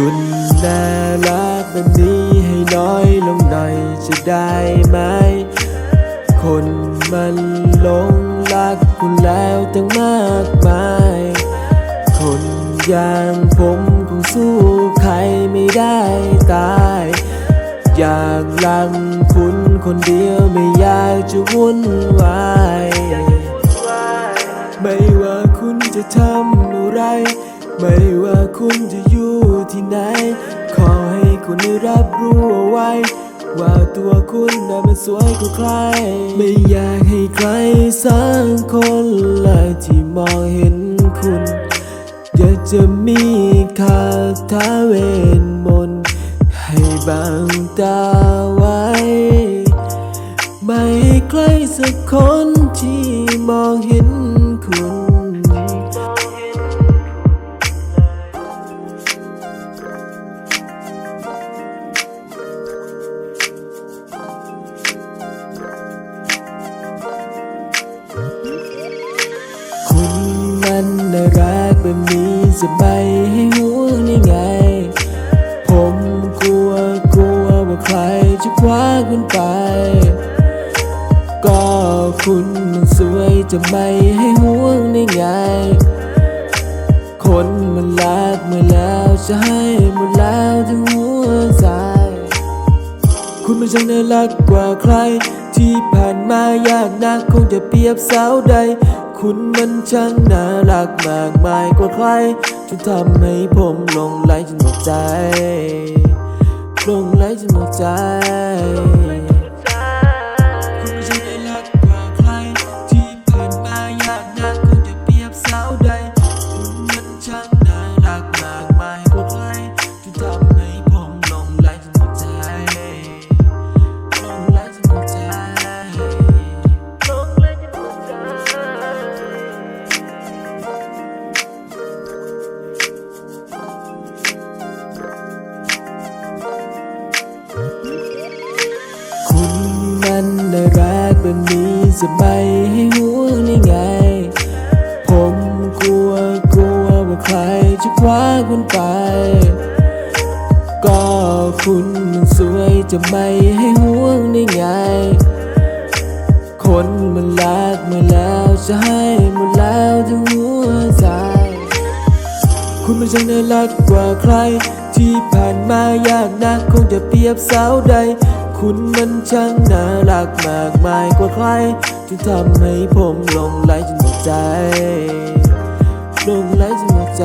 ดุนน่ารักแบบนี้ให้น้อยลงหน่อยจะได้ไหม คนมันหลงรักคุณแล้วตั้งมากมาย คนอย่างผมคงสู้ใครไม่ได้ตาย อยากรังคุณคนเดียวไม่อยากจะวุ่นวาย ไม่ว่าคุณจะทำอะไร ไม่ว่า ว้ว่าตัวคุณน่ะมันสวยกว่าใคร ไม่อยากให้ใครสักคนเลยที่มองเห็นคุณอยากจะมีคาถาเวทมนต์ให้บังตาไว้ ไม่ให้ใครสักคนที่มองเห็น มันน่ารักแบบนี้จะไม่ให้ห่วได้ไง ผมกลัวกลัวว่าใครจะคว้าคุณไป ก็คุณมันสวยจะไม่ให้ห่วงได้ไง คนมันรักมาแล้วจะให้หมดแล้วทั้งหัวใจ คุณมันช่างน่ารักกว่าใคร ที่ผ่านมายากนักคงจะเปรียบสาวใด คุณมันช่างน่ารักมากมายกว่าใครจนทำให้ผมหลงไหลจนหมดใจหลงไหลจนหมดใจ มันน่ารักแบบนี้จะไม่ให้ห่วงได้ไง ผมกลัวกลัวว่าใครจะคว้าคุณไป ก็คุณมันสวยจะไม่ให้ห่วงได้ไง คนมันรักมาแล้วจะให้หมดแล้วทั้งหัวใจ คุณมันช่างน่ารักกว่าใคร ที่ผ่านมายากนักคงจะเปรียบสาวใด คุณมันช่างน่ารักมากมายกว่าใครจนทำให้ผมลงไหลจนหมดใจลงไหลจนหมดใจ